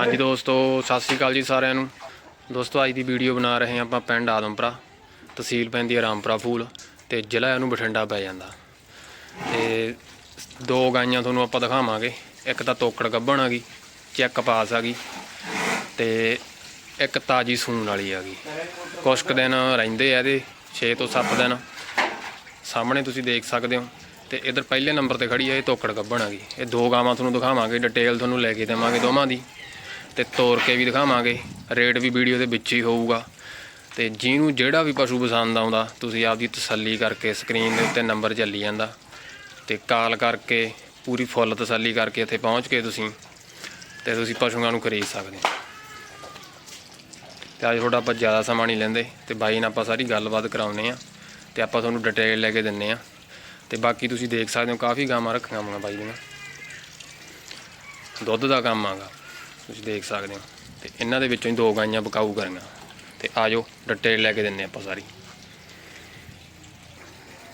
ਹਾਂਜੀ ਦੋਸਤੋ, ਸਤਿ ਸ੍ਰੀ ਅਕਾਲ ਜੀ ਸਾਰਿਆਂ ਨੂੰ। ਦੋਸਤੋ, ਅੱਜ ਦੀ ਵੀਡੀਓ ਬਣਾ ਰਹੇ ਹਾਂ ਆਪਾਂ ਪਿੰਡ ਆਦਮਪੁਰਾ, ਤਹਿਸੀਲ ਪੈਂਦੀ ਹੈ ਰਾਮਪੁਰਾ ਫੂਲ ਤੇ ਜ਼ਿਲ੍ਹਾ ਇਹਨੂੰ ਬਠਿੰਡਾ ਪੈ ਜਾਂਦਾ। ਤੇ ਦੋ ਗਾਈਆਂ ਤੁਹਾਨੂੰ ਆਪਾਂ ਦਿਖਾਵਾਂਗੇ। ਇੱਕ ਤਾਂ ਤੋਕੜ ਗੱਭਣ ਹੈਗੀ ਚੈੱਕ ਪਾਸ ਹੈਗੀ ਤੇ ਇੱਕ ਤਾਜੀ ਸੂਣ ਵਾਲੀ ਹੈਗੀ ਕੁਛ ਕੁ ਦਿਨ ਰਹਿੰਦੇ ਆ ਇਹਦੇ 6 ਤੋਂ 7 ਦਿਨ। ਸਾਹਮਣੇ ਤੁਸੀਂ ਦੇਖ ਸਕਦੇ ਹੋ ਤੇ ਇਧਰ ਪਹਿਲੇ ਨੰਬਰ ਤੇ ਖੜੀ ਹੈ ਇਹ ਤੋਕੜ ਗੱਭਣ ਹੈਗੀ ਇਹ ਦੋ ਗਾਵਾਂ ਤੁਹਾਨੂੰ ਦਿਖਾਵਾਂਗੇ, ਡਿਟੇਲ ਤੁਹਾਨੂੰ ਲੈ ਕੇ ਦੇਵਾਂਗੇ ਦੋਵਾਂ ਦੀ। ਤੇ ਤੋਰ ਕੇ ਵੀ ਦਿਖਾਵਾਂਗੇ। ਰੇਟ ਵੀ ਵੀਡੀਓ ਦੇ ਵਿੱਚ ਹੀ ਹੋਊਗਾ। ਤੇ ਜਿਹਨੂੰ ਜਿਹੜਾ ਵੀ ਪਸ਼ੂ ਪਸੰਦ ਆਉਂਦਾ, ਤੁਸੀਂ ਆਪਦੀ ਤਸੱਲੀ ਕਰਕੇ ਸਕਰੀਨ ਦੇ ਉੱਤੇ ਨੰਬਰ ਚੱਲੀ ਜਾਂਦਾ। ਤੇ ਕਾਲ ਕਰਕੇ, ਪੂਰੀ ਫੁੱਲ ਤਸੱਲੀ ਕਰਕੇ ਇੱਥੇ ਪਹੁੰਚ ਕੇ ਤੁਸੀਂ, ਤੇ ਤੁਸੀਂ ਪਸ਼ੂਆਂ ਨੂੰ ਖਰੀਦ ਸਕਦੇ ਹੋ। ਤੇ ਅੱਜ ਤੁਹਾਡਾ ਆਪਾਂ ਜ਼ਿਆਦਾ ਸਮਾਂ ਨਹੀਂ ਲੈਂਦੇ, ਤੇ ਬਾਈ ਨਾਲ ਆਪਾਂ ਸਾਰੀ ਗੱਲਬਾਤ ਕਰਾਉਨੇ ਆ ਤੇ ਆਪਾਂ ਤੁਹਾਨੂੰ ਡਿਟੇਲ ਲੈ ਕੇ ਦਿੰਨੇ ਆ ਤੇ ਬਾਕੀ ਤੁਸੀਂ ਦੇਖ ਸਕਦੇ ਹੋ, ਕਾਫੀ ਗਾਵਾਂ ਰੱਖੀਆਂ ਹੋਈਆਂ ਬਾਈ ਦੀਆਂ। ਦੁੱਧ ਦਾ ਕੰਮ ਆਗਾ। ਤੁਸੀਂ ਦੇਖ ਸਕਦੇ ਹੋ। ਤੇ ਇਹਨਾਂ ਦੇ ਵਿੱਚੋਂ ਹੀ ਦੋ ਗਾਈਆਂ ਬਕਾਊ ਕਰੀਆਂ ਤੇ ਆਜੋ ਡਿਟੇਲ ਲੈ ਕੇ ਦਿੰਨੇ ਆਪਾਂ ਸਾਰੀ।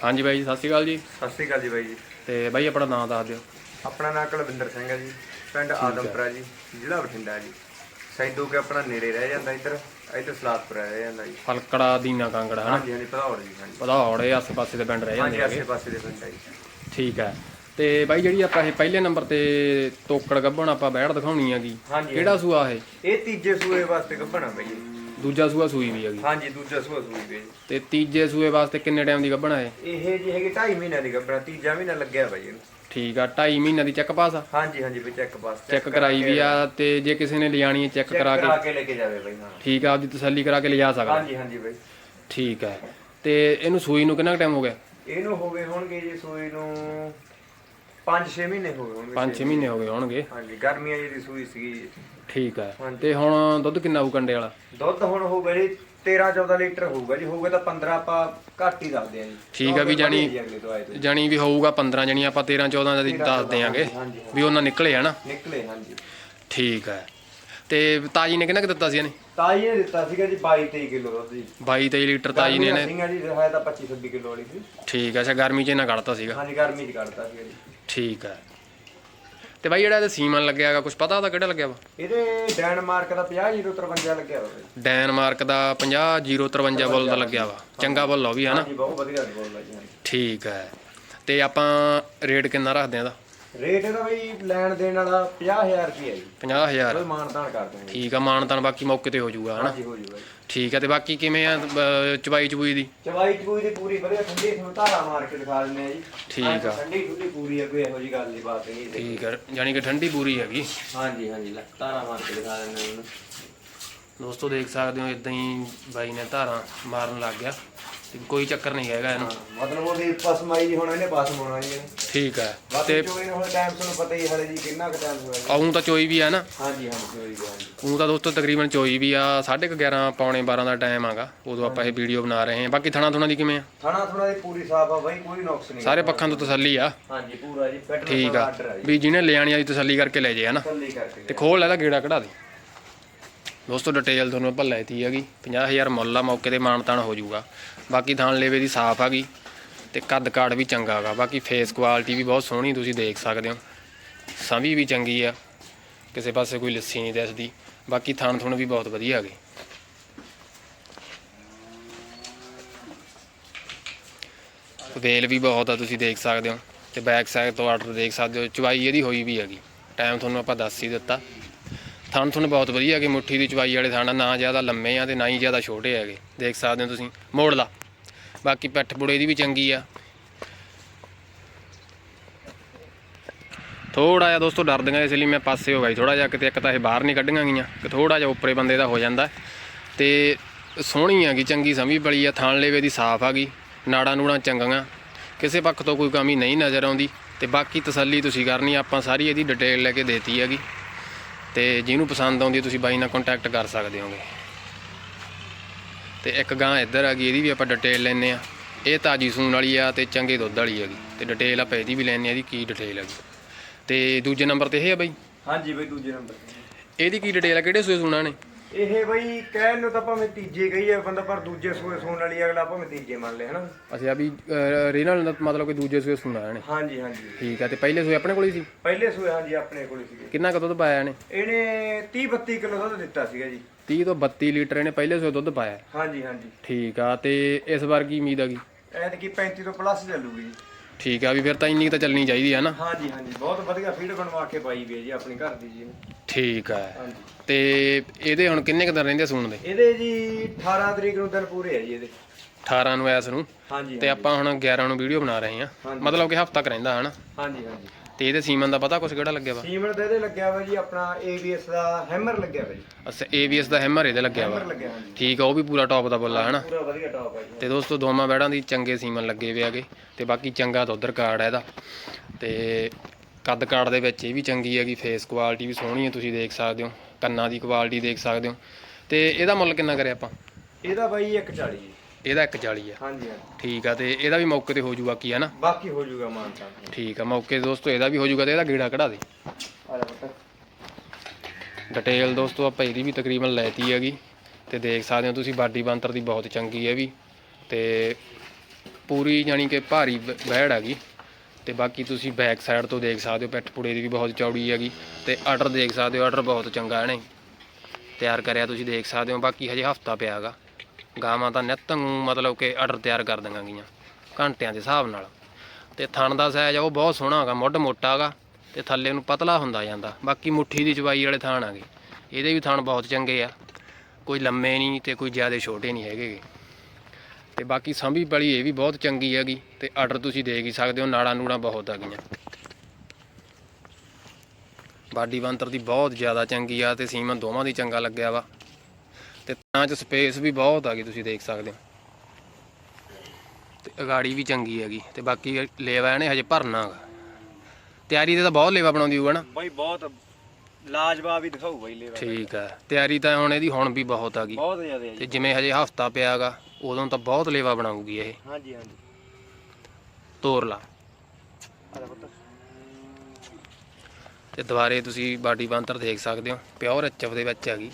ਹਾਂਜੀ ਬਾਈ ਜੀ ਸਤਿ ਸ਼੍ਰੀ ਅਕਾਲ ਜੀ। ਸਤਿ ਸ਼੍ਰੀ ਅਕਾਲ ਜੀ ਬਾਈ ਜੀ। ਤੇ ਬਾਈ ਆਪਣਾ ਨਾਮ ਦੱਸ ਦਿਓ। ਆਪਣਾ ਨਾਮ ਕੁਲਵਿੰਦਰ ਸਿੰਘ ਹੈ ਜੀ। ਪਿੰਡ ਆਦਮਪੁਰਾ ਜੀ ਜ਼ਿਲ੍ਹਾ ਬਠਿੰਡਾ ਜੀ। ਸੈਦੋ ਕੇ ਆਪਣਾ ਨੇੜੇ ਰਹਿ ਜਾਂਦਾ ਇੱਧਰ ਇੱਧਰ ਸਲਾਦਪੁਰਾ ਰਹਿ ਜਾਂਦਾ ਜੀ। ਫਲਕੜਾ ਦੀਨਾ ਕਾਂਗੜਾ ਹਨਾ? ਹਾਂਜੀ ਹਾਂਜੀ ਭਦੌੜ ਜੀ ਹਾਂਜੀ। ਪਤਾ ਹੋੜੇ ਆਸੇ ਪਾਸੇ ਦੇ ਪਿੰਡ ਰਹਿ ਹਾਂਜੀ ਜਾਂਦੇ ਆਸੇ ਹੈਗੇ। ਪਾਸੇ ਦੇ ਪਿੰਡ ਹੈ ਜੀ। ਠੀਕ ਹੈ। ਤੇ ਬਾਈ ਜਿਹੜੀ ਆਪਾਂ ਇਹ ਪਹਿਲੇ ਨੰਬਰ ਤੇ ਤੋਕੜ ਗੱਭਣ ਆਪਾਂ ਬੈੜ ਦਿਖਾਉਣੀ ਹੈਗੀ ਹਾਂਜੀ ਕਿਹੜਾ ਸੂਆ ਇਹ? ਇਹ ਤੀਜੇ ਸੂਏ ਵਾਸਤੇ ਗੱਭਣਾ ਬਾਈ ਦੂਜਾ ਸੂਆ ਸੂਈ ਵੀ ਹੈਗੀ। ਹਾਂਜੀ ਦੂਜਾ ਸੂਆ ਸੂਈ ਵੀ ਜੀ। ਤੇ ਤੀਜੇ ਸੂਏ ਵਾਸਤੇ ਕਿੰਨੇ ਟਾਈਮ ਦੀ ਗੱਭਣ ਹੈ ਇਹ? ਜੀ ਹੈਗੀ 2.5 ਮਹੀਨਿਆਂ ਦੀ ਗੱਭਣਾ ਤੀਜਾ ਮਹੀਨਾ ਲੱਗਿਆ ਬਾਈ ਇਹਨੂੰ। ਠੀਕ ਆ 2.5 ਮਹੀਨਿਆਂ ਦੀ ਚੈੱਕ ਪਾਸ ਆ? ਹਾਂਜੀ ਹਾਂਜੀ ਵੀ ਚੈੱਕ ਪਾਸ ਚੈੱਕ ਕਰਾਈ ਵੀ ਆ ਤੇ ਜੇ ਕਿਸੇ ਨੇ ਲਿਜਾਣੀ ਹੈ ਚੈੱਕ ਕਰਾ ਕੇ ਕੇ ਲੈ ਕੇ ਜਾਵੇ ਬਾਈ ਹਾਂ। ਠੀਕ ਆ ਆਪਦੀ ਤਸੱਲੀ ਕਰਾ ਕੇ ਲਿਜਾ ਸਕਦਾ। ਹਾਂਜੀ ਹਾਂਜੀ ਬਾਈ। ਠੀਕ ਹੈ ਤੇ ਇਹਨੂੰ ਸੂਈ ਨੂੰ ਕਿੰਨਾ ਟਾਈਮ ਹੋ ਗਿਆ? ਇਹਨੂੰ ਹੋ ਗਏ ਹੋਣਗੇ ਜੀ ਸੂਈ ਨੂੰ 5-6 ਮਹੀਨੇ ਹੋ ਗਏ ਹੋਣਗੇ 5-6 ਮਹੀਨੇ ਹੋ ਗਏ ਹੋਣਗੇ। ਹਾਂਜੀ ਗਰਮੀਆਂ ਜਿਹੜੀ ਸੂਈ ਸੀਗੀ। ਜੀ। ਠੀਕ ਹੈ ਹਾਂਜੀ। ਤੇ ਹੁਣ ਦੁੱਧ ਕਿੰਨਾ ਹੋਊ ਕੰਡੇ ਵਾਲਾ? ਦੁੱਧ ਹੁਣ ਹੋਊਗਾ ਜੀ 13 14 ਲੀਟਰ ਹੋਊਗਾ ਜੀ ਹੋਊਗਾ ਤਾਂ 15 ਆਪਾਂ ਘੱਟ ਹੀ ਦੱਸਦੇ ਆ ਜੀ। ਠੀਕ ਆ ਵੀ ਜਾਣੀ- ਅਗਲੇ ਤੋਂ ਆਏ ਤੋਂ। ਜਾਣੀ ਵੀ ਹੋਊਗਾ 15 ਜਣੀ ਆਪਾਂ 13 14 ਦੀ ਦੱਸ ਦਿਆਂਗੇ ਹਾਂਜੀ ਵੀ ਉਹਨਾਂ ਨਿਕਲੇ ਆ ਨਾ? ਨਿਕਲੇ ਹਾਂਜੀ। ਠੀਕ ਹੈ ਤੇ ਤਾਜੀ ਨੇ ਕਿੰਨਾ ਕੁ ਦਿੱਤਾ ਸੀ ਇਹਨੇ? ਤਾਈ ਨੇ ਦਿੱਤਾ ਸੀਗਾ ਜੀ 22 23 ਕਿਲੋ ਦੁੱਧ ਜੀ। 22 23 ਲੀਟਰ ਤਾਜੀ ਨੇ ਇਹਨੇ ਸਿੰਘਾ ਜੀ ਹੈ ਤਾਂ 25 26 ਕਿਲੋ ਵਾਲੀ ਸੀ। ਠੀਕ ਹੈ ਅੱਛਾ ਗਰਮੀ 'ਚ ਇਹਨਾਂ ਕੱਢਤਾ ਸੀਗਾ। ਹਾਂਜੀ ਗਰਮੀ ਚ ਕੱਢਤਾ ਸੀਗਾ ਜੀ। ਠੀਕ ਹੈ। ਤੇ ਬਾਈ ਜਿਹੜਾ ਇਹਦੇ ਸੀਮਨ ਲੱਗਿਆ ਹੈਗਾ ਕੁਝ ਪਤਾ ਉਹਦਾ ਕਿਹੜਾ ਲੱਗਿਆ ਵਾ? ਇਹਦੇ ਡੈਨਮਾਰਕ ਦਾ 50 053 ਲੱਗਿਆ ਜੀ ਡੈਨਮਾਰਕ ਦਾ 50053 ਬੁੱਲ ਦਾ ਲੱਗਿਆ ਵਾ। ਚੰਗਾ ਬੁੱਲ ਆ ਵੀ ਹਨਾ ਹਾਂਜੀ ਬਹੁਤ ਵਧੀਆ ਜੀ ਹਾਂਜੀ। ਠੀਕ ਹੈ। ਤੇ ਆਪਾਂ ਰੇਟ ਕਿੰਨਾ ਰੱਖਦੇ ਆ ਇਹਦਾ? ਰੇਟ ਇਹਦਾ ਬਈ ਲੈਣ ਦੇਣ ਵਾਲਾ 50000 ਰੁਪਏ ਜੀ। 50000 ਕੋਈ ਮਾਨਤਾਨ ਕਰ ਦਿੰਦੇ ਠੀਕ ਆ ਮਾਨਤਾਨ ਬਾਕੀ ਮੌਕੇ ਤੇ ਹੋ ਜਾਊਗਾ ਹਨਾ? ਹਾਂਜੀ ਹੋ ਜੂਗਾ ਜੀ। ਠੀਕ ਹੈ ਤੇ ਬਾਕੀ ਕਿਵੇਂ ਆ ਅਹ, ਚਬਾਈ ਚਬੂਈ ਦੀ? ਚਵਾਈ ਚੂਈ ਦੀ ਪੂਰੀ ਵਧੀਆ ਠੰਡੀ ਤੁਹਾਨੂੰ ਧਾਰਾ ਮਾਰ ਕੇ ਦਿਖਾ ਦਿੰਦੇ ਆ ਜੀ। ਠੀਕ ਆ। ਠੰਡੀ ਠੁੰਡੀ ਪੂਰੀ ਆ ਕੋਈ ਇਹੋ ਜੀ ਗੱਲ ਨਹੀਂ ਬਾਤ ਨਹੀਂ ਤੇ ਠੀਕ ਹੈ ਯਾਨੀ ਕਿ ਠੰਡੀ ਪੂਰੀ ਹੈਗੀ। ਹਾਂਜੀ ਹਾਂਜੀ ਲੈ ਧਾਰਾ ਮਾਰ ਕੇ ਦਿਖਾ ਦਿੰਦੇ ਆ ਉਹਨੂੰ। ਦੋਸਤੋ ਦੇਖ ਸਕਦੇ ਹੋ ਇਦਾਂ ਹੀ ਬਾਈ ਨੇ ਧਾਰਾਂ ਮਾਰਨ ਲੱਗ ਗਿਆ। ਕੋਈ ਚੱਕਰ ਨਹੀਂ ਹੈਗਾ ਇਹਨੂੰ। ਹਾਂ, ਮਤਲਬ ਉਹਦੀ ਪਸਮਾਈ ਜੀ ਹੁਣ ਇਹਨੇ ਪਸਮ ਹੋਣਾ ਜੀ। ਇਹਨੇ। ਠੀਕ ਹੈ। ਤੇ ਚੋਈ ਨੂੰ ਹੁਣ ਟਾਈਮ ਤੁਹਾਨੂੰ ਪਤਾ ਹੀ ਹਲੇ ਜੀ ਕਿੰਨਾ ਕੁ ਟਾਈਮ ਹੋਇਆ। ਆਉਂ ਤਾਂ ਚੋਈ ਵੀ ਆ ਨਾ। ਹਾਂਜੀ ਹਾਂਜੀ ਚੋਈ ਦੀ ਹਾਂਜੀ ਉਹ ਤਾਂ ਦੋਸਤੋ ਤਕਰੀਬਨ ਚੋਈ ਵੀ ਆ 11:30 ਪੌਣੇ 12 ਦਾ ਟਾਈਮ ਆਗਾ। ਉਦੋਂ ਆਪਾਂ ਇਹ ਵੀਡੀਓ ਬਣਾ ਰਹੇ ਹਾਂ। ਬਾਕੀ ਥਣਾ ਥੁਣਾ ਦੀ ਕਿਵੇਂ ਆ? ਥਾਣਾ ਥੋੜਾ ਦੀ ਪੂਰੀ ਸਾਫ਼ ਆ ਬਾਈ ਕੋਈ ਨੁਕਸ ਨਹੀਂ। ਸਾਰੇ ਪੱਖਾਂ ਤੋਂ ਤਸੱਲੀ ਆ। ਹਾਂਜੀ ਪੂਰਾ ਜੀ ਫਿੱਟ ਠੀਕ ਆ। ਆਰਡਰ ਆ ਜੀ। ਵੀ ਜਿਹਨੇ ਲਿਆਣੀ ਵਾਲੀ ਤਸੱਲੀ ਕਰਕੇ ਲੈ ਜੇ ਹਨਾ ਤਸੱਲੀ ਕਰਕੇ ਤੇ ਖੋਲ ਲੈਦਾ ਗੇੜਾ ਕਢਾ ਦੇ। ਦੋਸਤੋ ਡਿਟੇਲ ਤੁਹਾਨੂੰ ਆਪਾਂ ਲੈਤੀ ਹੈਗੀ। 50000 ਮੁੱਲ ਆ, ਮੌਕੇ ਤੇ ਮਾਨਤਾਨ ਹੋ ਜਾਊਗਾ। ਬਾਕੀ ਥਾਣ ਲੇਵੇ ਦੀ ਸਾਫ਼ ਹੈਗੀ ਤੇ ਕੱਦ ਕਾੜ ਵੀ ਚੰਗਾ ਹੈਗਾ ਬਾਕੀ ਫੇਸ ਕੁਆਲਿਟੀ ਵੀ ਬਹੁਤ ਸੋਹਣੀ ਤੁਸੀਂ ਦੇਖ ਸਕਦੇ ਹੋ। ਸੰਭੀ ਵੀ ਚੰਗੀ ਆ, ਕਿਸੇ ਪਾਸੇ ਕੋਈ ਲੱਸੀ ਨਹੀਂ ਦਿਸਦੀ। ਬਾਕੀ ਥਾਣ ਥੁਣ ਵੀ ਬਹੁਤ ਵਧੀਆ ਹੈਗੇ ਵੇਲ ਵੀ ਬਹੁਤ ਆ, ਤੁਸੀਂ ਦੇਖ ਸਕਦੇ ਹੋ। ਤੇ ਬੈਕ ਸਾਈਡ ਤੋਂ ਆਰਡਰ ਦੇਖ ਸਕਦੇ ਹੋ। ਚਵਾਈ ਇਹਦੀ ਹੋਈ ਵੀ ਹੈਗੀ। ਟਾਈਮ ਤੁਹਾਨੂੰ ਆਪਾਂ ਦੱਸ ਹੀ ਦਿੱਤਾ। ਥਣ ਤੁਹਾਨੂੰ ਬਹੁਤ ਵਧੀਆ ਕਿ ਮੁੱਠੀ ਦੀ ਚਵਾਈ ਵਾਲੇ ਥਣ ਆ, ਨਾ ਜ਼ਿਆਦਾ ਲੰਮੇ ਆ ਤੇ ਨਾ ਹੀ ਜ਼ਿਆਦਾ ਛੋਟੇ ਹੈਗੇ। ਦੇਖ ਸਕਦੇ ਹੋ ਤੁਸੀਂ ਮੋੜ ਲਾ। ਬਾਕੀ ਪਿੱਠ ਬੁੜੇ ਦੀ ਵੀ ਚੰਗੀ ਆ। ਥੋੜਾ ਜਿਹਾ ਦੋਸਤੋ ਡਰਦੀਆਂ ਇਸ ਲਈ ਮੈਂ ਪਾਸੇ ਹੋ ਗਈ ਥੋੜਾ ਜਿਹਾ ਕਿਤੇ ਇੱਕ ਤਾਂ ਇਹ ਬਾਹਰ ਨਹੀਂ ਕੱਢੀਆਂ ਗਈਆਂ ਕਿ ਥੋੜਾ ਜਿਹਾ ਉੱਪਰੇ ਬੰਦੇ ਦਾ ਹੋ ਜਾਂਦਾ। ਤੇ ਸੋਹਣੀ ਹੈਗੀ ਚੰਗੀ ਸਮੀ ਬੜੀ ਆ ਥਾਣ ਲੇਵੇ ਦੀ ਸਾਫ਼ ਆ ਹੈਗੀ ਨਾੜਾਂ ਨੂੜਾਂ ਚੰਗੀਆਂ। ਕਿਸੇ ਪੱਖ ਤੋਂ ਕੋਈ ਕਮੀ ਨਹੀਂ ਨਜ਼ਰ ਆਉਂਦੀ। ਤੇ ਬਾਕੀ ਤਸੱਲੀ ਤੁਸੀਂ ਕਰਨੀ ਆਪਾਂ ਸਾਰੀ ਇਹਦੀ ਡਿਟੇਲ ਲੈ ਕੇ ਦੇਤੀ ਹੈਗੀ। ਤੇ ਜਿਹਨੂੰ ਪਸੰਦ ਆਉਂਦੀ ਤੁਸੀਂ ਬਾਈ ਨਾਲ ਕੰਟੈਕਟ ਕਰ ਸਕਦੇ ਹੋਗੇ। ਤੇ ਇੱਕ ਗਾਂ ਇੱਧਰ ਆ ਗਈ ਇਹਦੀ ਵੀ ਆਪਾਂ ਡਿਟੇਲ ਲੈਨੇ ਆ ਇਹ ਤਾਜੀ ਸੂਣ ਵਾਲੀ ਆ ਤੇ ਚੰਗੇ ਦੁੱਧ ਵਾਲੀ ਹੈਗੀ। ਤੇ ਡਿਟੇਲ ਆਪਾਂ ਇਹਦੀ ਵੀ ਲੈਨੇ ਆ ਇਹਦੀ ਕੀ ਡਿਟੇਲ ਹੈਗੀ। ਤੇ ਦੂਜੇ ਨੰਬਰ ਤੇ ਇਹ ਆ ਬਾਈ? ਹਾਂਜੀ ਬਈ ਦੂਜੇ ਨੰਬਰ। ਇਹਦੀ ਕੀ ਡਿਟੇਲ ਆ? ਕਿਹੜੇ ਸੂਏ ਸੂਣਾ ਨੇ? ਇਹ ਬਈ ਕਹਿਣ ਨੂੰ ਤਾਂ ਭਾਵੇਂ ਤੀਜੇ ਕਹੀ ਜਾਵੇ ਬੰਦਾ ਪਰ ਦੂਜੇ ਸੂਏ ਸੂਣ ਵਾਲੀ ਅਗਲਾ ਭਾਵੇਂ ਤੀਜੇ ਮੰਨ ਲੈ ਹਨਾ? ਅੱਛਾ ਵੀ ਰੀਨਲ ਦਾ ਮਤਲਬ ਕਿ ਦੂਜੇ ਸੂਏ ਸੁਣਾ ਇਹਨੇ? ਹਾਂਜੀ ਹਾਂਜੀ। ਠੀਕ ਆ ਤੇ ਪਹਿਲੇ ਸੂਏ ਆਪਣੇ ਕੋਲ ਹੀ ਸੀ? ਪਹਿਲੇ ਸੂਏ ਹਾਂਜੀ ਆਪਣੇ ਕੋਲ ਹੀ ਸੀਗੇ। ਕਿੰਨਾ ਕੁ ਦੁੱਧ ਪਾਇਆ ਇਹਨੇ? ਇਹਨੇ 30 32 ਕਿਲੋ ਦੁੱਧ ਦਿੱਤਾ ਸੀਗਾ ਜੀ। 30 ਤੋਂ 32 ਲੀਟਰ ਇਹਨੇ ਪਹਿਲੇ ਸੂਏ ਦੁੱਧ ਪਾਇਆ। ਹਾਂਜੀ ਹਾਂਜੀ। ਠੀਕ ਆ ਤੇ ਇਸ ਵਾਰ ਕੀ ਉਮੀਦ ਆ ਗਈ? ਐਤਕੀ 35 ਤੋਂ ਪਲੱਸ ਚੱਲੂਗੀ ਜੀ। ਠੀਕ ਆ ਵੀ ਫਿਰ ਤਾਂ ਇੰਨੀ ਕੁ ਤਾਂ ਚੱਲਣੀ ਚਾਹੀਦੀ ਆ ਨਾ। ਹਾਂਜੀ ਹਾਂਜੀ ਬਹੁਤ ਵਧੀਆ ਫੀਡ ਬਣਵਾ ਕੇ ਪਾਈ ਵੀ ਹੈ ਜੀ ਆਪਣੀ ਘਰ ਦੀ ਜੀ। ਠੀਕ ਆ। ਹਾਂਜੀ। ਤੇ ਇਹਦੇ ਹੁਣ ਕਿੰਨੇ ਕੁ ਦਿਨ ਰਹਿੰਦੇ ਆ ਸੂਣ ਦੇ? ਇਹਦੇ ਜੀ 18 ਤਰੀਕ ਨੂੰ ਦਿਨ ਪੂਰੇ ਹੈ ਜੀ ਇਹਦੇ। 18 ਨੂੰ ਐਸ ਨੂੰ। ਹਾਂਜੀ ਤੇ ਆਪਾਂ ਹੁਣ 11 ਨੂੰ ਵੀਡੀਓ ਬਣਾ ਰਹੇ ਆ। ਮਤਲਬ ਕਿ ਹਫਤਾ ਕ ਰਹਿੰਦਾ ਹਨਾ? ਹਾਂਜੀ ਹਾਂਜੀ। ਤੇ ਇਹਦੇ ਸੀਮਨ ਦਾ ਪਤਾ ਕੁਛ ਕਿਹੜਾ ਲੱਗਿਆ ਵਾ? ਸੀਮਨ ਤੇ ਇਹਦੇ ਲੱਗਿਆ ਵਾ ਜੀ ਆਪਣਾ ABS ਦਾ ਹੈਮਰ ਲੱਗਿਆ ਵਾ ਜੀ। ਅੱਛਾ ABS ਦਾ ਹੈਮਰ ਇਹਦੇ ਲੱਗਿਆ ਵਾ। ਹੈਮਰ ਲੱਗਿਆ ਹਾਂਜੀ ਠੀਕ ਆ ਉਹ ਵੀ ਪੂਰਾ ਟੌਪ ਦਾ ਬੁੱਲਾ ਹਨਾ? ਪੂਰਾ ਵਧੀਆ ਟਾਪ ਹੈ ਜੀ। ਤੇ ਦੋਸਤੋ ਦੋਵਾਂ ਬੈੜਾਂ ਦੀ ਚੰਗੇ ਸੀਮਨ ਲੱਗੇ ਵੇ ਆਗੇ ਤੇ ਬਾਕੀ ਚੰਗਾ ਦੁੱਧ ਰਿਕਾਰਡ ਹੈ ਇਹਦਾ। ਤੇ ਕੱਦ ਕਾੜ ਦੇ ਵਿੱਚ ਇਹ ਵੀ ਚੰਗੀ ਹੈਗੀ ਫੇਸ ਕੁਆਲਿਟੀ ਵੀ ਸੋਹਣੀ ਹੈ ਤੁਸੀਂ ਦੇਖ ਸਕਦੇ ਹੋ। ਕੰਨਾਂ ਦੀ ਕੁਆਲਿਟੀ ਦੇਖ ਸਕਦੇ ਹੋ। ਤੇ ਇਹਦਾ ਮੁੱਲ ਕਿੰਨਾ ਕਰਿਆ ਆਪਾਂ? ਇਹਦਾ ਬਾਈ 140 ਜੀ। ਇਹਦਾ 140 ਆ। ਹਾਂਜੀ ਹਾਂਜੀ। ਠੀਕ ਆ ਤੇ ਇਹਦਾ ਵੀ ਮੌਕੇ ਤੇ ਹੋ ਜੂਗਾ ਕੀ ਹੈ ਨਾ? ਬਾਕੀ ਹੋ ਜਾਊਗਾ ਮਾਨਤਾ ਠੀਕ ਆ ਮੌਕੇ ਦੋਸਤੋ ਇਹਦਾ ਵੀ ਹੋ ਜੂਗਾ ਤੇ ਇਹਦਾ ਗੇੜਾ ਕਢਾ ਦੇ। ਆ ਜਾ ਪੁੱਤ। ਡਿਟੇਲ ਦੋਸਤੋ ਆਪਾਂ ਇਹਦੀ ਵੀ ਤਕਰੀਬਨ ਲੈਤੀ ਹੈਗੀ ਤੇ ਦੇਖ ਸਕਦੇ ਹੋ ਤੁਸੀਂ ਬਾਡੀ ਬੰਤਰ ਦੀ ਬਹੁਤ ਚੰਗੀ ਹੈ ਵੀ। ਤੇ ਪੂਰੀ ਯਾਨੀ ਕਿ ਭਾਰੀ ਬ- ਬੈੜ ਹੈਗੀ। ਤੇ ਬਾਕੀ ਤੁਸੀਂ ਬੈਕ ਸਾਈਡ ਤੋਂ ਦੇਖ ਸਕਦੇ ਹੋ ਪਿੱਠ ਪੁੜੇ ਦੀ ਵੀ ਬਹੁਤ ਚੌੜੀ ਹੈਗੀ। ਤੇ ਆਰਡਰ ਦੇਖ ਸਕਦੇ ਹੋ ਆਰਡਰ ਬਹੁਤ ਚੰਗਾ ਇਹਨੇ ਤਿਆਰ ਕਰਿਆ ਤੁਸੀਂ ਦੇਖ ਸਕਦੇ ਹੋ ਬਾਕੀ ਹਜੇ ਹਫਤਾ ਪਿਆ ਹੈਗਾ। ਗਾਵਾਂ ਤਾਂ ਨਿੱਤ ਨੂੰ ਮਤਲਬ ਕਿ ਆਰਡਰ ਤਿਆਰ ਕਰ ਦਿੰਗਾਂ ਗੀਆਂ, ਘੰਟਿਆਂ ਦੇ ਹਿਸਾਬ ਨਾਲ। ਤੇ ਥਣ ਦਾ ਸਾਈਜ਼ ਆ, ਉਹ ਬਹੁਤ ਸੋਹਣਾ ਹੈਗਾ, ਮੁੱਢ ਮੋਟਾ ਹੈਗਾ, ਤੇ ਥੱਲੇ ਨੂੰ ਪਤਲਾ ਹੁੰਦਾ ਜਾਂਦਾ। ਬਾਕੀ ਮੁੱਠੀ ਦੀ ਚਵਾਈ ਵਾਲੇ ਥਾਣ ਆਗੇ ਇਹਦੇ ਵੀ ਥਾਣ ਬਹੁਤ ਚੰਗੇ ਆ। ਕੋਈ ਲੰਮੇ ਨਹੀਂ ਤੇ ਕੋਈ ਜ਼ਿਆਦਾ ਛੋਟੇ ਨਹੀਂ ਹੈਗੇ ਗੇ। ਤੇ ਬਾਕੀ ਸੰਭੀ ਬਲੀ ਇਹ ਵੀ ਬਹੁਤ ਚੰਗੀ ਹੈਗੀ, ਤੇ ਆਰਡਰ ਤੁਸੀਂ ਦੇ ਹੀ ਸਕਦੇ ਹੋ, ਨਾੜਾ ਨੂੜਾ ਬਹੁਤ ਆ ਗਈਆਂ ਬਾਡੀ ਬੰਤਰ ਦੀ ਬਹੁਤ ਜ਼ਿਆਦਾ ਚੰਗੀ ਆ, ਤੇ ਸੀਮਨ ਦੋਵਾਂ ਦੀ ਚੰਗਾ ਲੱਗਿਆ ਵਾ। ਤੇ ਤਾਂ ਚ ਸਪੇਸ ਵੀ ਬਹੁਤ ਆ ਗਈ ਤੁਸੀਂ ਦੇਖ ਸਕਦੇ ਹੋ। ਤੇ ਅਗਾੜੀ ਵੀ ਚੰਗੀ ਹੈਗੀ ਤੇ ਬਾਕੀ ਲੇਵਾ ਇਹਨੇ ਹਜੇ ਭਰਨਾ ਤਿਆਰੀ ਤੇ ਤਾਂ ਬਹੁਤ ਲੇਵਾ ਬਣਾਉਂਦੀ ਹੋਊਗਾ ਨਾ? ਬਾਈ ਬਹੁਤ ਲਾਜਵਾਬ ਹੀ ਦਿਖਾਊ ਬਾਈ ਲੇਵਾ। ਠੀਕ ਹੈ ਤਿਆਰੀ ਤਾਂ ਹੁਣ ਇਹਦੀ ਹੁਣ ਵੀ ਬਹੁਤ ਆ ਗਈ। ਬਹੁਤ ਜ਼ਿਆਦਾ ਤੇ ਜਿਵੇਂ ਹਜੇ ਹਫਤਾ ਪਿਆਗਾ ਉਦੋਂ ਤਾਂ ਬਹੁਤ ਲੇਵਾ ਬਣਾਊਗੀ ਇਹ। ਹਾਂਜੀ ਹਾਂਜੀ। ਤੋਰ ਲਾ। ਆ ਤੇ ਦੁਬਾਰੇ ਤੁਸੀਂ ਬਾਡੀ ਬੰਤਰ ਦੇਖ ਸਕਦੇ ਹੋ ਪਿਓਰ ਐਚਐਫ ਦੇ ਵਿੱਚ ਹੈਗੀ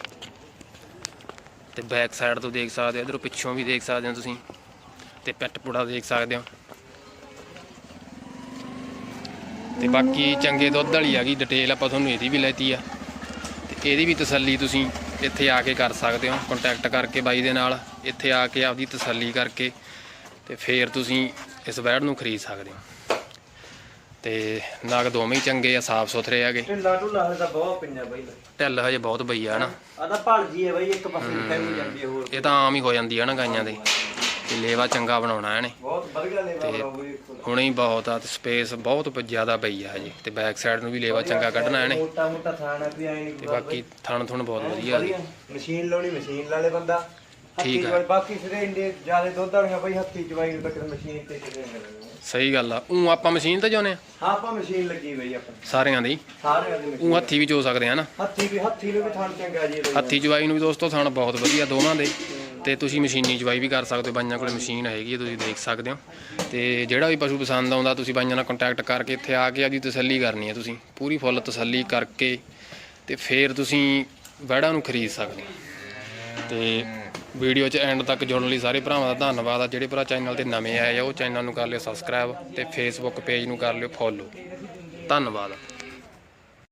ਤੇ ਬੈਕ ਸਾਈਡ ਤੋਂ ਦੇਖ ਸਕਦੇ ਹੋ, ਇਧਰੋਂ ਪਿੱਛੋਂ ਵੀ ਦੇਖ ਸਕਦੇ ਹੋ ਤੁਸੀਂ ਤੇ ਪਿੱਟ ਪੁੜਾ ਦੇਖ ਸਕਦੇ ਹੋ। ਤੇ ਬਾਕੀ ਚੰਗੇ ਦੁੱਧ ਵਾਲੀ ਹੈਗੀ ਡਿਟੇਲ ਆਪਾਂ ਤੁਹਾਨੂੰ ਇਹਦੀ ਵੀ ਲੈਤੀ ਆ। ਤੇ ਇਹਦੀ ਵੀ ਤਸੱਲੀ ਤੁਸੀਂ ਇੱਥੇ ਆ ਕੇ ਕਰ ਸਕਦੇ ਹੋ ਕੰਟੈਕਟ ਕਰਕੇ ਬਾਈ ਦੇ ਨਾਲ ਇੱਥੇ ਆ ਕੇ ਆਪਦੀ ਤਸੱਲੀ ਕਰਕੇ ਤੇ ਫੇਰ ਤੁਸੀਂ ਇਸ ਬੈਡ ਨੂੰ ਖਰੀਦ ਸਕਦੇ ਹੋ। ਤੇ ਨਗ ਦੋਵੇਂ ਹੀ ਚੰਗੇ ਆ ਸਾਫ਼ ਸੁਥਰੇ ਹੈਗੇ ਢਿੱਲਾ ਢੁੱਲਾ ਹਲੇ ਤਾਂ ਬਹੁਤ ਪਿੰਨਾ ਬਾਈ। ਢਿੱਲ ਹਜੇ ਬਹੁਤ ਪਈ ਆ ਨਾ। ਆ ਤਾਂ ਭਲਜੀ ਹੈ ਬਾਈ ਇੱਕ ਪਾਸੇ ਨੂੰ ਫੈਮੀ ਜਾਂਦੀ ਹੈ ਹੋਰ। ਇਹ ਤਾਂ ਆਮ ਹੀ ਹੋ ਜਾਂਦੀ ਆ ਨਾ ਗਾਈਆਂ ਦੇ। ਤੇ ਲੇਵਾ ਚੰਗਾ ਬਣਾਉਣਾ ਇਹਨੇ। ਬਹੁਤ ਵਧੀਆ ਲੇਵਾ ਤੇ- ਬਣਾਉਗੀ ਹੁਣੇ ਹੀ ਬਹੁਤ ਆ ਤੇ ਸਪੇਸ ਬਹੁਤ ਪ- ਜ਼ਿਆਦਾ ਪਈ ਆ ਹਜੇ। ਤੇ ਬੈਕ ਸਾਈਡ ਨੂੰ ਵੀ ਲੇਵਾ ਚੰਗਾ ਕੱਢਣਾ ਇਹਨੇ। ਮੋਟਾ ਮੋਟਾ ਥਾਣਾ ਵੀ ਨਹੀਂ ਤੇ ਬਾਕੀ ਥਣ ਥੁਣ ਬਹੁਤ ਵਧੀਆ ਜੀ। ਮਸ਼ੀਨ ਲਾਉਣੀ ਮਸ਼ੀਨ ਲਾ ਲੇ ਬੰਦਾ। ਹੱਥੀਂ ਠੀਕ। ਚਵਾਈ, ਬਾਕੀ ਸਿਰੇ ਇੰਡੇ ਜ਼ਿਆਦਾ ਦੁੱਧ ਵਾਲੀਆਂ ਬਈ ਹੱਥੀ ਚਵਾਈ ਨੂੰ ਮਸ਼ੀਨ ਤੇ ਕਿਤੇ ਮਿਲਣੀ ਸਹੀ ਗੱਲ ਆ। ਉਹ ਆਪਾਂ ਮਸ਼ੀਨ ਤੇ ਜਾਉਨੇ ਆ? ਹਾਂ ਆਪਾਂ ਮਸ਼ੀਨ ਲੱਗੀ ਬਈ ਆਪਾਂ ਸਾਰਿਆਂ ਦੀ? ਸਾਰਿਆਂ ਦੀ ਉਹ ਮਸ਼ੀਨ ਹੱਥੀ ਵੀ ਚੋ ਸਕਦੇ ਆ ਨਾ? ਹੱਥੀ ਵੀ ਹੱਥੀ ਨੂੰ ਵੀ ਥਾਣ ਚੰਗਾ ਜੀ ਇਹਦਾ। ਹੱਥੀ ਜਵਾਈ ਨੂੰ ਵੀ ਦੋਸਤੋ ਥਣ ਬਹੁਤ ਵਧੀਆ ਦੋਵਾਂ ਦੇ। ਤੇ ਤੁਸੀਂ ਮਸ਼ੀਨੀ ਜਵਾਈ ਵੀ ਕਰ ਸਕਦੇ ਹੋ। ਬਾਈਆਂ ਕੋਲੇ ਮਸ਼ੀਨ ਹੈਗੀ ਹੈ ਤੁਸੀਂ ਦੇਖ ਸਕਦੇ ਹੋ। ਤੇ ਜਿਹੜਾ ਵੀ ਪਸ਼ੂ ਪਸੰਦ ਆਉਂਦਾ ਤੁਸੀਂ ਬਾਈਆਂ ਨਾਲ ਕੰਟੈਕਟ ਕਰਕੇ ਇੱਥੇ ਆ ਕੇ ਆਪਦੀ ਤਸੱਲੀ ਕਰਨੀ ਹੈ ਤੁਸੀਂ। ਪੂਰੀ ਫੁੱਲ ਤਸੱਲੀ ਕਰਕੇ ਤੇ ਫਿਰ ਤੁਸੀਂ ਵੜਾ ਨੂੰ ਖਰੀਦ ਸਕਦੇ ਹੋ। ਤੇ ਵੀਡੀਓ 'ਚ ਐਂਡ ਤੱਕ ਜੁੜਨ ਲਈ ਸਾਰੇ ਭਰਾਵਾਂ ਦਾ ਧੰਨਵਾਦ ਆ। ਜਿਹੜੇ ਭਰਾ ਚੈਨਲ ਤੇ ਨਵੇਂ ਆਏ ਆ, ਉਹ ਚੈਨਲ ਨੂੰ ਕਰ ਲਿਓ ਸਬਸਕ੍ਰਾਈਬ ਤੇ ਫੇਸਬੁੱਕ ਪੇਜ ਨੂੰ ਕਰ ਲਿਓ ਫੋਲੋ ਧੰਨਵਾਦ।